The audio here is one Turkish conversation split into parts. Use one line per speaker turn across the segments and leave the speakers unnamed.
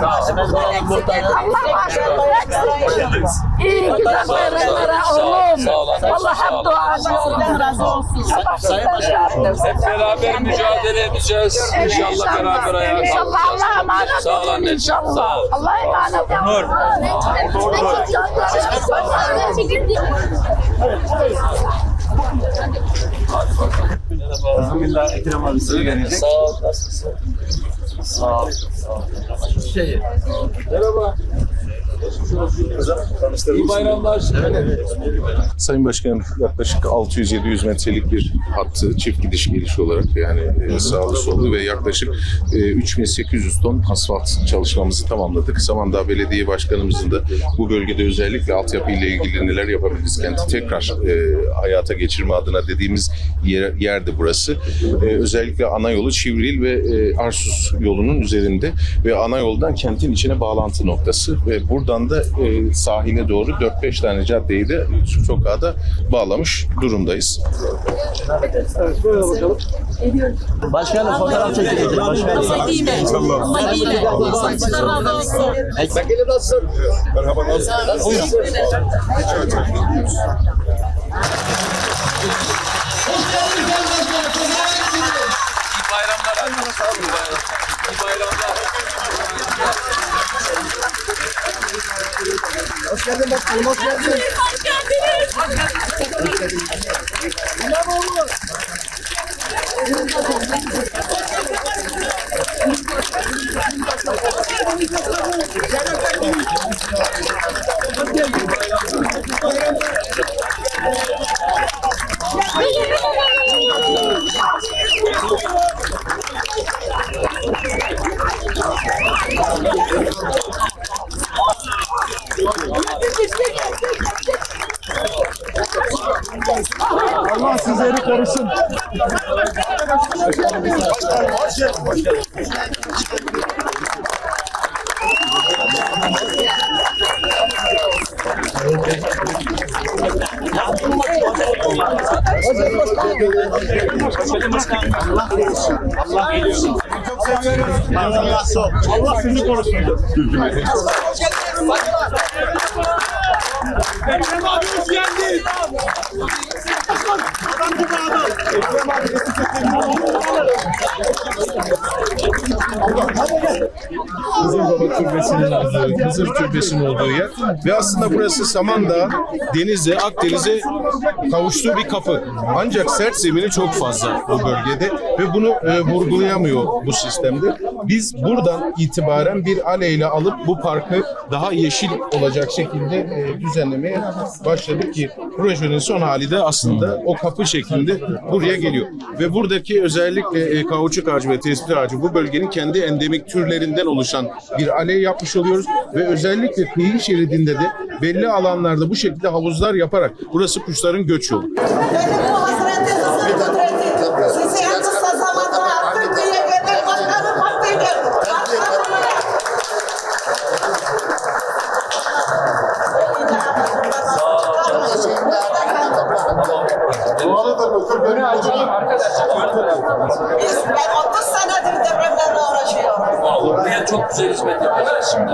sağ olun.
İyi güzel bayramlara oğlum.
Olun.
Allah hep duanı Allah razı olsun.
Hep beraber mücadele edeceğiz. İnşallah beraber ayağa
İnşallah Allah'a emanet
Sağ olun
olun.
Sağ
inşallah.
ol.
Allah'a emanet olun.
Nur.
Elhamdülillah Ekrem abi size gelecek.
Sağ ol. Sağ ol. Sağ ol. Şey, merhaba. İyi bayramlar.
Sayın Başkanım yaklaşık 600-700 metrelik bir hattı çift gidiş geliş olarak yani e, sağlı sollu ve yaklaşık e, 3800 ton asfalt çalışmamızı tamamladık. Samandağ Belediye Başkanımızın da bu bölgede özellikle altyapı ile ilgili neler yapabiliriz kenti tekrar e, hayata geçirme adına dediğimiz yer, yerdi burası. E, özellikle ana yolu Çivril ve e, Arsus yolunun üzerinde ve ana yoldan kentin içine bağlantı noktası ve buradan da e, sahile doğru 4-5 tane caddeyi de sokağa da bağlamış durumdayız.
Başkanım fotoğraf çekilecek. Başkanım.
İyi bayramlar. İyi bayramlar. İyi bayramlar.
Allah Allah sizi korusun. Ekrem abi hoş geldin. Adam gibi adam. Ekrem abi
Kızıl Baba Türbesi'nin olduğu, Kızıl Türbesi'nin olduğu yer. Ve aslında burası Samandağ, denize, Akdeniz'e kavuştuğu bir kapı. Ancak sert zemini çok fazla bu bölgede ve bunu e, vurgulayamıyor bu sistemde. Biz buradan itibaren bir aleyle alıp bu parkı daha yeşil olacak şekilde e, düzenlemeye başladık ki projenin son hali de aslında o kapı şeklinde buraya geliyor. Ve buradaki özellikle e, kauçuk ağacı ve tespit ağacı bu bölgenin kendi endemik türlerinden oluşan bir aley yapmış oluyoruz ve özellikle kıyı şeridinde de belli alanlarda bu şekilde havuzlar yaparak burası kuşların göç yolu.
Benim bu hasreti hızır kudreti. Sizi en kısa zamanda artık diye genel başkanım hakkıydı. Başkanım. Biz, ben 30 senedir depremlerle uğraşıyorum.
Güzel hizmet yapacağız şimdi.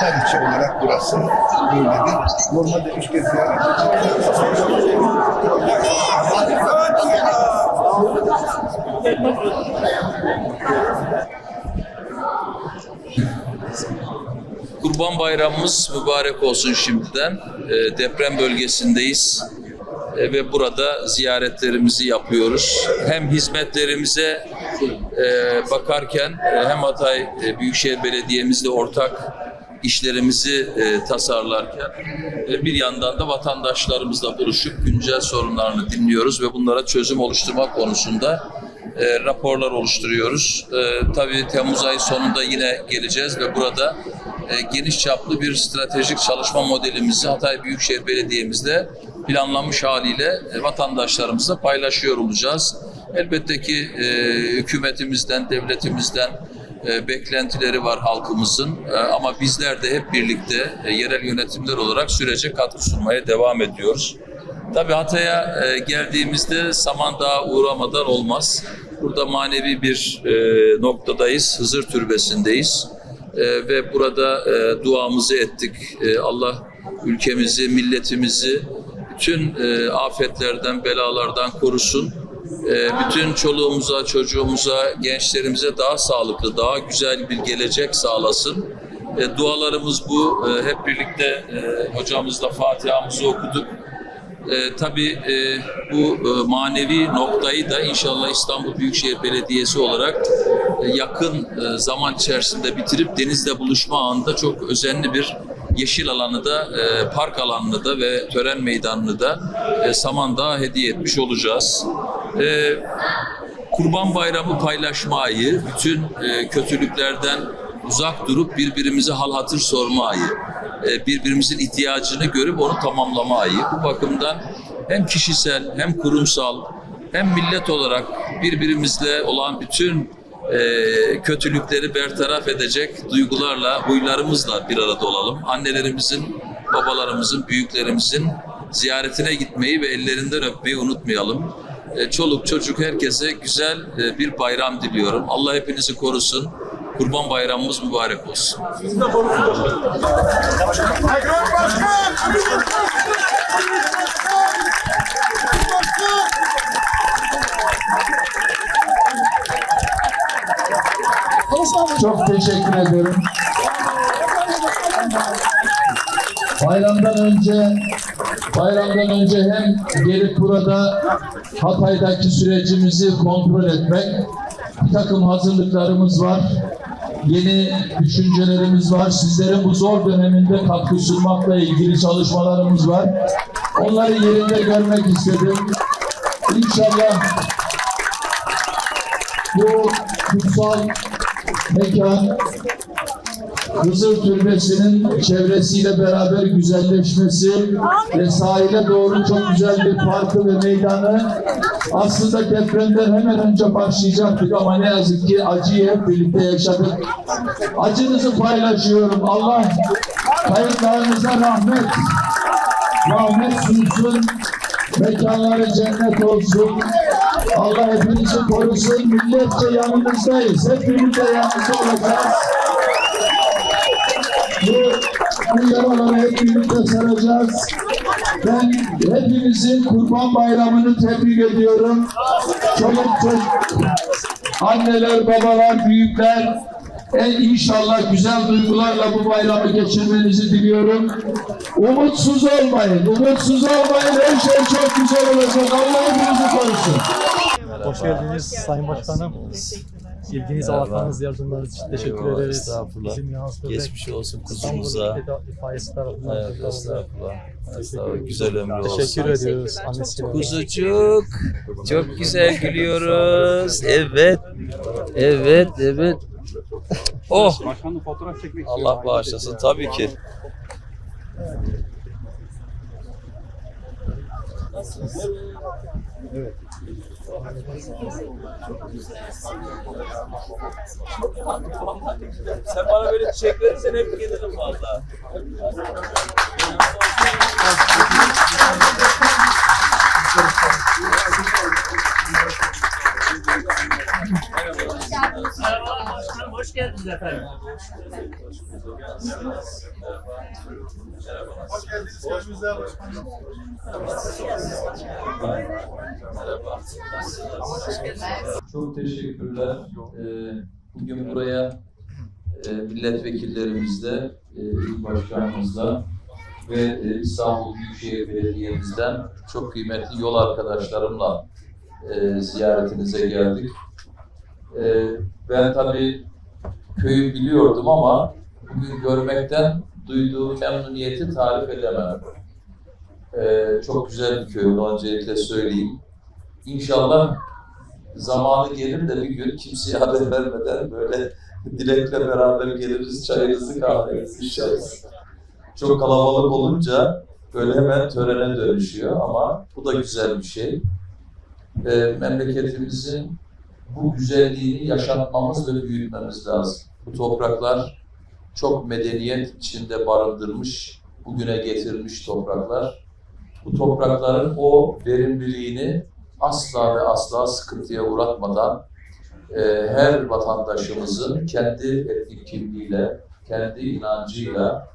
Tarihçi olarak burası böyledir. Normalde üç kez ziyaret
Kurban Bayramımız mübarek olsun şimdiden. E, deprem bölgesindeyiz E, ve burada ziyaretlerimizi yapıyoruz. Hem hizmetlerimize e, bakarken e, hem Hatay e, Büyükşehir Belediye'mizle ortak işlerimizi e, tasarlarken e, bir yandan da vatandaşlarımızla buluşup güncel sorunlarını dinliyoruz ve bunlara çözüm oluşturmak konusunda e, raporlar oluşturuyoruz. E, tabii Temmuz ayı sonunda yine geleceğiz ve burada e, geniş çaplı bir stratejik çalışma modelimizi Hatay Büyükşehir Belediye'mizde planlanmış haliyle e, vatandaşlarımızla paylaşıyor olacağız. Elbette ki e, hükümetimizden, devletimizden e, beklentileri var halkımızın E, ama bizler de hep birlikte e, yerel yönetimler olarak sürece katkı sunmaya devam ediyoruz. Tabii Hatay'a e, geldiğimizde Samandağ'a uğramadan olmaz. Burada manevi bir noktadayız, Hızır Türbesi'ndeyiz. Ve burada e, duamızı ettik. Allah ülkemizi, milletimizi bütün afetlerden, belalardan korusun. E, bütün çoluğumuza, çocuğumuza, gençlerimize daha sağlıklı, daha güzel bir gelecek sağlasın. E, dualarımız bu. E, hep birlikte e, hocamızla Fatiha'mızı okuduk. E, tabii bu e, manevi noktayı da inşallah İstanbul Büyükşehir Belediyesi olarak e, yakın zaman içerisinde bitirip denizle buluşma anında çok özenli bir yeşil alanı da, park alanını da ve tören meydanını da Samandağ'a hediye etmiş olacağız. E, Kurban Bayramı paylaşma ayı, bütün e, kötülüklerden uzak durup birbirimize hal hatır sorma ayı, e, birbirimizin ihtiyacını görüp onu tamamlama ayı. Bu bakımdan hem kişisel hem kurumsal hem millet olarak birbirimizle olan bütün e, kötülükleri bertaraf edecek duygularla, huylarımızla bir arada olalım. Annelerimizin, babalarımızın, büyüklerimizin ziyaretine gitmeyi ve ellerinden öpmeyi unutmayalım. E, çoluk çocuk herkese güzel e, bir bayram diliyorum. Allah hepinizi korusun. Kurban bayramımız mübarek olsun.
Çok teşekkür ederim. Bayramdan önce bayramdan önce hem gelip burada Hatay'daki sürecimizi kontrol etmek, bir takım hazırlıklarımız var. Yeni düşüncelerimiz var. Sizlerin bu zor döneminde katkı sunmakla ilgili çalışmalarımız var. Onları yerinde görmek istedim. İnşallah bu kutsal mekan Hızır Türbesi'nin çevresiyle beraber güzelleşmesi ve sahile doğru çok güzel bir parkı ve meydanı aslında depremden hemen önce başlayacaktık ama ne yazık ki acıyı hep birlikte yaşadık. Acınızı paylaşıyorum. Allah kayıplarınıza rahmet rahmet sunsun. Mekanları cennet olsun. Allah hepinizi korusun. Milletçe yanınızdayız. Hep birlikte yanınızda olacağız. Bu, bu yaraları hep birlikte saracağız. Ben hepinizin Kurban Bayramı'nı tebrik ediyorum. Çoluk çocuk, anneler, babalar, büyükler, en inşallah güzel duygularla bu bayramı geçirmenizi diliyorum. Umutsuz olmayın, umutsuz olmayın. Her şey çok güzel olacak. Allah hepinizi korusun.
Hoş geldiniz Sayın Başkanım. İlginiz, alakanız, yardımlarınız için teşekkür
Eyvallah,
ederiz.
estağfurullah.
Bizim Yahız Bebek,
Geçmiş olsun
İstanbul
kuzumuza.
Ülke İtfaiyesi tarafından
Evet,
kurtarıldı.
estağfurullah. Estağfurullah. Güzel ömrü olsun.
Teşekkür ediyoruz annesiyle.
Kuzucuk, çok güzel gülüyoruz. Evet, evet, evet. Oh,
Allah bağışlasın tabii ki.
Sen bana böyle çiçek verirsen hep gelirim valla.
Hoş geldiniz efendim.
Çok teşekkürler. Ee, bugün buraya e, milletvekillerimizle, e, il başkanımızla ve e, İstanbul Büyükşehir Belediye'mizden çok kıymetli yol arkadaşlarımla e, ziyaretinize geldik. E, ben tabii köyü biliyordum ama bugün görmekten duyduğum memnuniyeti tarif edemem. E, çok güzel bir köy, onu öncelikle söyleyeyim. İnşallah zamanı gelir de bir gün kimseye haber vermeden böyle dilekle beraber geliriz, çayınızı kahvenizi içeriz. Çok kalabalık olunca böyle hemen törene dönüşüyor ama bu da güzel bir şey. Ee, memleketimizin bu güzelliğini yaşatmamız ve büyütmemiz lazım. Bu topraklar çok medeniyet içinde barındırmış, bugüne getirmiş topraklar. Bu toprakların o verimliliğini asla ve asla sıkıntıya uğratmadan e, her vatandaşımızın kendi etnik kimliğiyle, kendi inancıyla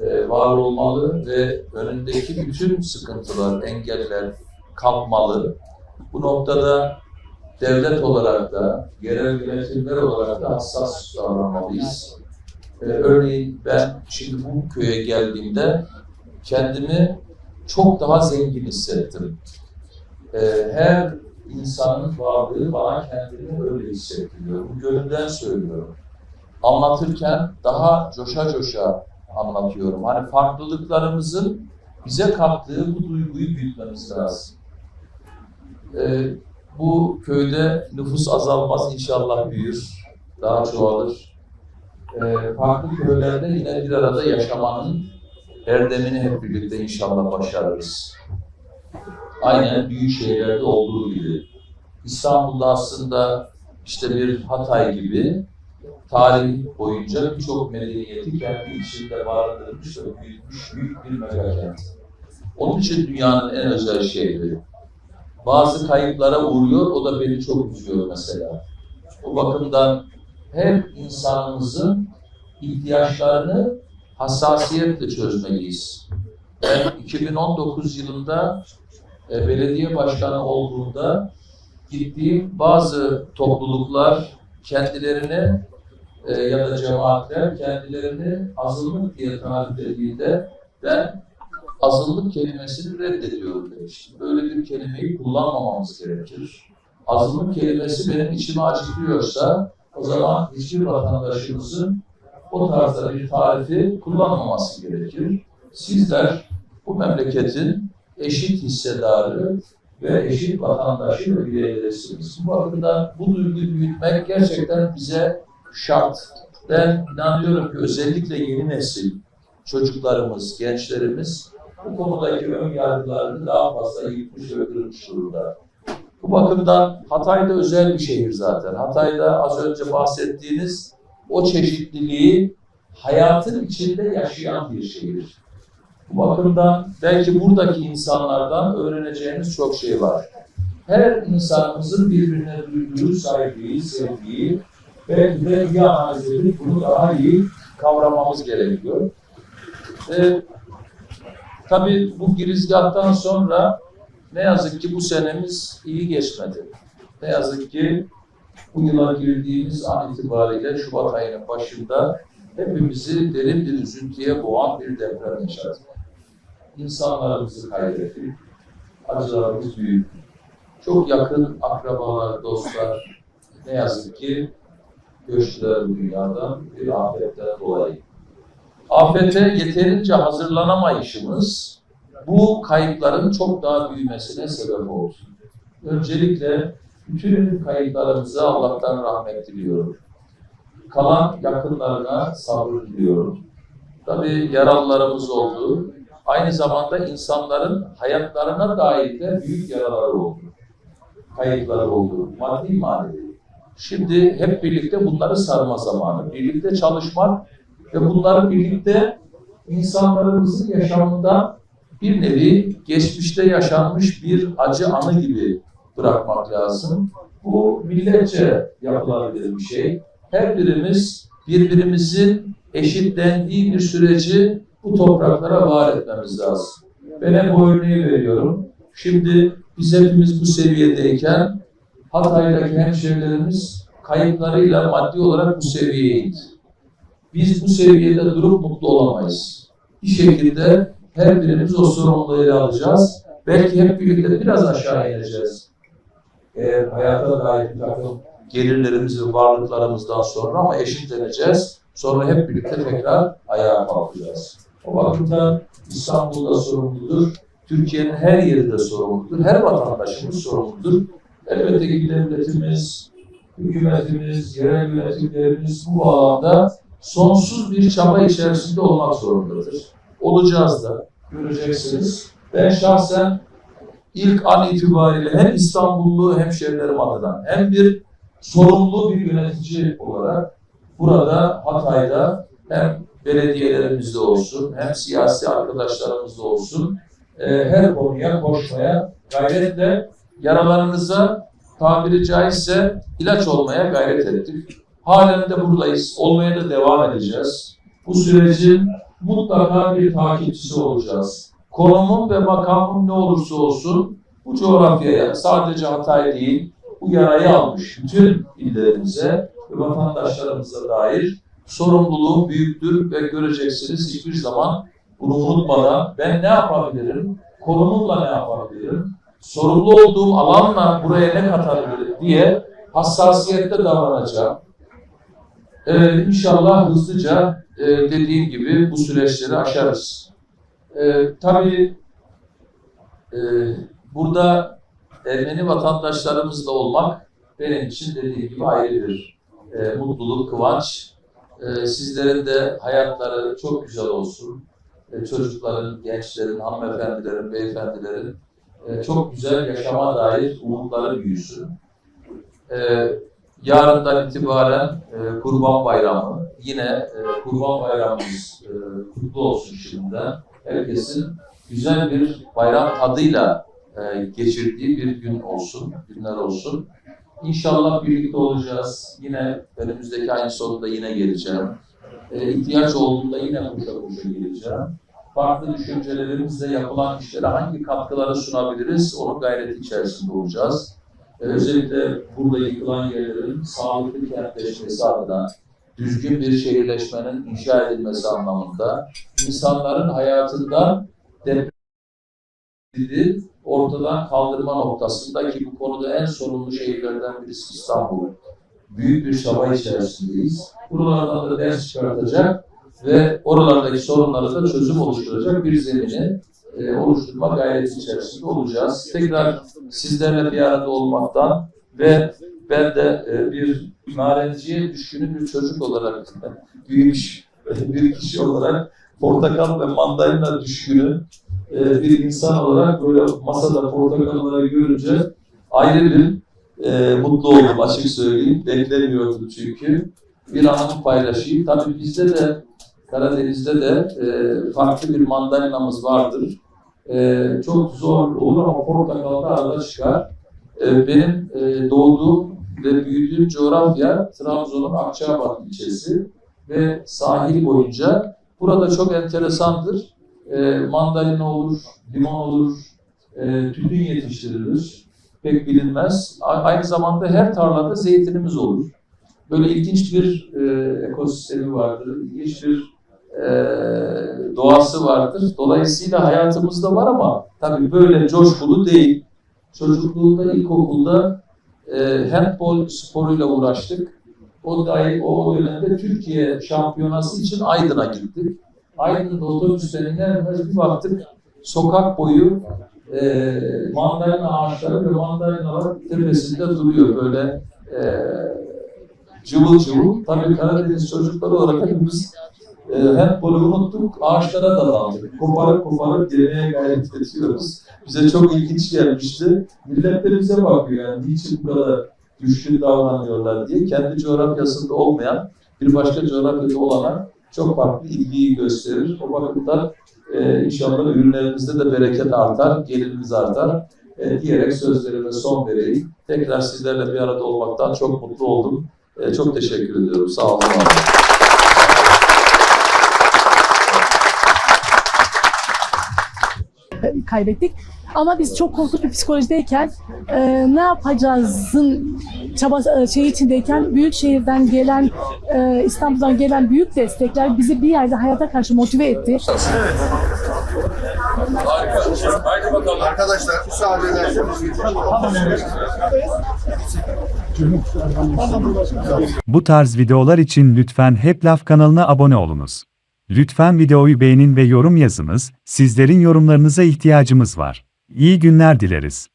e, var olmalı ve önündeki bütün sıkıntılar, engeller kalkmalı. Bu noktada devlet olarak da, yerel yönetimler olarak da hassas davranmalıyız. Ee, örneğin ben şimdi bu köye geldiğimde kendimi çok daha zengin hissettim. Ee, her insanın varlığı bana kendimi öyle hissettiriyor. Bu gönülden söylüyorum. Anlatırken daha coşa coşa anlatıyorum. Hani farklılıklarımızın bize kattığı bu duyguyu büyütmemiz lazım. Ee, bu köyde nüfus azalmaz inşallah büyür, daha çoğalır. Ee, farklı köylerde yine bir arada yaşamanın erdemini hep birlikte inşallah başarırız. Aynen büyük şehirlerde olduğu gibi. İstanbul'da aslında işte bir Hatay gibi tarih boyunca birçok medeniyeti kendi içinde barındırmış ve büyütmüş büyük bir megakent. Onun için dünyanın en özel şehri. Bazı kayıplara uğruyor, o da beni çok üzüyor mesela. O bakımdan her insanımızın ihtiyaçlarını hassasiyetle çözmeliyiz. Ben 2019 yılında e, belediye başkanı olduğunda gittiğim bazı topluluklar kendilerini e, ya da cemaatler kendilerini azınlık diye tarif ettiğinde ben azınlık kelimesini reddediyorum demiştim. Böyle bir kelimeyi kullanmamamız gerekir. Azınlık kelimesi benim içimi acıtıyorsa o zaman hiçbir vatandaşımızın o tarzda bir tarifi kullanmaması gerekir. Sizler bu memleketin eşit hissedarı ve eşit vatandaşı ve bireylerisiniz. Bu bakımdan bu duyguyu büyütmek gerçekten bize şart. Ben inanıyorum ki özellikle yeni nesil, çocuklarımız, gençlerimiz bu konudaki ön yargılarını daha fazla yıkmış ve kırmış durumda. Bu bakımdan Hatay'da özel bir şehir zaten. Hatay'da az önce bahsettiğiniz o çeşitliliği hayatın içinde yaşayan bir şehir. Bu bakımdan belki buradaki insanlardan öğreneceğimiz çok şey var. Her insanımızın birbirine duyduğu saygıyı, sevgiyi belki de iyi bunu daha iyi kavramamız gerekiyor. Ee, tabii bu girizgahtan sonra ne yazık ki bu senemiz iyi geçmedi. Ne yazık ki bu yıla girdiğimiz an itibariyle Şubat ayının başında hepimizi derin bir üzüntüye boğan bir deprem yaşadık. İnsanlarımızı kaybettik. Acılarımız büyük. Çok yakın akrabalar, dostlar ne yazık ki göçtüler dünyadan bir afetten dolayı. Afete yeterince hazırlanamayışımız bu kayıpların çok daha büyümesine sebep oldu. Öncelikle bütün kayıplarımıza Allah'tan rahmet diliyorum. Kalan yakınlarına sabır diliyorum. Tabii yaralılarımız oldu. Aynı zamanda insanların hayatlarına dair de büyük yaraları oldu. Kayıpları oldu. Maddi manevi. Şimdi hep birlikte bunları sarma zamanı. Birlikte çalışmak ve bunları birlikte insanlarımızın yaşamında bir nevi geçmişte yaşanmış bir acı anı gibi bırakmak lazım. Bu milletçe yapılabilir bir şey. Her birimiz birbirimizin eşitlendiği bir süreci bu topraklara var etmemiz lazım. Ben hep bu örneği veriyorum. Şimdi biz hepimiz bu seviyedeyken Hatay'daki hemşehrilerimiz kayıplarıyla maddi olarak bu seviyeye indi. Biz bu seviyede durup mutlu olamayız. Bir şekilde her birimiz o sorumluluğu ele alacağız. Belki hep birlikte biraz aşağı ineceğiz. Eğer hayata dair bir takım gelirlerimiz ve varlıklarımızdan sonra ama eşitleneceğiz. Sonra hep birlikte tekrar ayağa kalkacağız. O bakımdan İstanbul'da sorumludur. Türkiye'nin her yeri de sorumludur. Her vatandaşımız sorumludur. Elbette ki devletimiz, hükümetimiz, yerel yönetimlerimiz bu alanda sonsuz bir çaba içerisinde olmak zorundadır. Olacağız da, göreceksiniz. Ben şahsen ilk an itibariyle hem İstanbullu hemşerilerim adına hem bir sorumlu bir yönetici olarak burada Hatay'da hem belediyelerimizde olsun hem siyasi arkadaşlarımızda olsun e, her konuya koşmaya gayretle yaralarınıza tabiri caizse ilaç olmaya gayret ettik. Halen de buradayız. Olmaya da devam edeceğiz. Bu sürecin mutlaka bir takipçisi olacağız. Konumum ve makamım ne olursa olsun bu coğrafyaya sadece Hatay değil, bu yarayı almış bütün illerimize ve vatandaşlarımıza dair sorumluluğum büyüktür ve göreceksiniz hiçbir zaman bunu unutmadan ben ne yapabilirim, konumumla ne yapabilirim, sorumlu olduğum alanla buraya ne katabilirim diye hassasiyette davranacağım. Ee, inşallah hızlıca e, dediğim gibi bu süreçleri aşarız. Ee, tabii e, burada Ermeni vatandaşlarımızla olmak benim için dediğim gibi ayrı bir e, mutluluk, kıvanç. E, sizlerin de hayatları çok güzel olsun. E, çocukların, gençlerin, hanımefendilerin, beyefendilerin e, çok güzel yaşama dair umutları büyüsün. E, yarından itibaren e, Kurban Bayramı, yine e, Kurban Bayramımız e, kutlu olsun şimdiden. Herkesin güzel bir bayram tadıyla e, geçirdiği bir gün olsun, günler olsun. İnşallah birlikte olacağız. Yine önümüzdeki ayın sonunda yine geleceğim. E, ihtiyaç olduğunda yine koşa koşa geleceğim. Farklı düşüncelerimizle yapılan işlere hangi katkıları sunabiliriz, onun gayreti içerisinde olacağız. E, özellikle burada yıkılan yerlerin sağlıklı kentleşmesi adına, düzgün bir şehirleşmenin inşa edilmesi anlamında, insanların hayatından depremi ortadan kaldırma noktasında ki bu konuda en sorumlu şehirlerden birisi İstanbul. Büyük bir çaba içerisindeyiz. Buralardan da ders çıkartacak ve oralardaki sorunlara da çözüm oluşturacak bir zemini e, oluşturma gayreti içerisinde olacağız. Tekrar sizlerle bir arada olmaktan ve ben de e, bir narenciye düşkünü bir çocuk olarak büyümüş bir kişi olarak portakal ve mandalina düşkünü e, bir insan olarak böyle masada portakalları görünce ayrı bir e, mutlu oldum açık söyleyeyim. Beklemiyordum çünkü. Bir anımı paylaşayım. Tabii bizde de Karadeniz'de de e, farklı bir mandalinamız vardır. E, çok zor olur ama portakalda arada çıkar. E, benim e, doğduğum ve büyüdüğüm coğrafya Trabzon'un Akçabat ilçesi ve sahil boyunca burada çok enteresandır. E, mandalina olur, limon olur, e, tütün yetiştirilir. Pek bilinmez. A- aynı zamanda her tarlada zeytinimiz olur. Böyle ilginç bir e, ekosistemi vardır, ilginç bir e, doğası vardır. Dolayısıyla hayatımızda var ama tabii böyle coşkulu değil. Çocukluğunda, ilkokulda e, handbol sporuyla uğraştık. O dahi o dönemde Türkiye şampiyonası için Aydın'a gittik. Aydın'da otobüslerin inermez bir baktık sokak boyu e, mandalina ağaçları ve mandalinalar tepesinde duruyor böyle e, cıvıl cıvıl. Tabii Karadeniz çocukları olarak hepimiz e, handbolu unuttuk, ağaçlara dalandık. Koparıp koparıp gelmeye gayret ediyoruz. Bize çok ilginç gelmişti. Millet de bize bakıyor yani niçin bu kadar düşkün davranıyorlar diye. Kendi coğrafyasında olmayan bir başka coğrafyada olana çok farklı ilgiyi gösterir. O bakımdan e, inşallah ürünlerimizde de bereket artar, gelirimiz artar e, diyerek sözlerime son vereyim. Tekrar sizlerle bir arada olmaktan çok mutlu oldum. E, çok teşekkür ediyorum. Sağ olun. var olun.
Kaybettik. Ama biz çok korkunç bir psikolojideyken e, ne yapacağızın çaba şey içindeyken büyük şehirden gelen e, İstanbul'dan gelen büyük destekler bizi bir yerde hayata karşı motive etti.
Harika. Haydi bakalım.
Arkadaşlar müsaade ederseniz.
Bu tarz videolar için lütfen Hep Laf kanalına abone olunuz. Lütfen videoyu beğenin ve yorum yazınız, sizlerin yorumlarınıza ihtiyacımız var. İyi günler dileriz.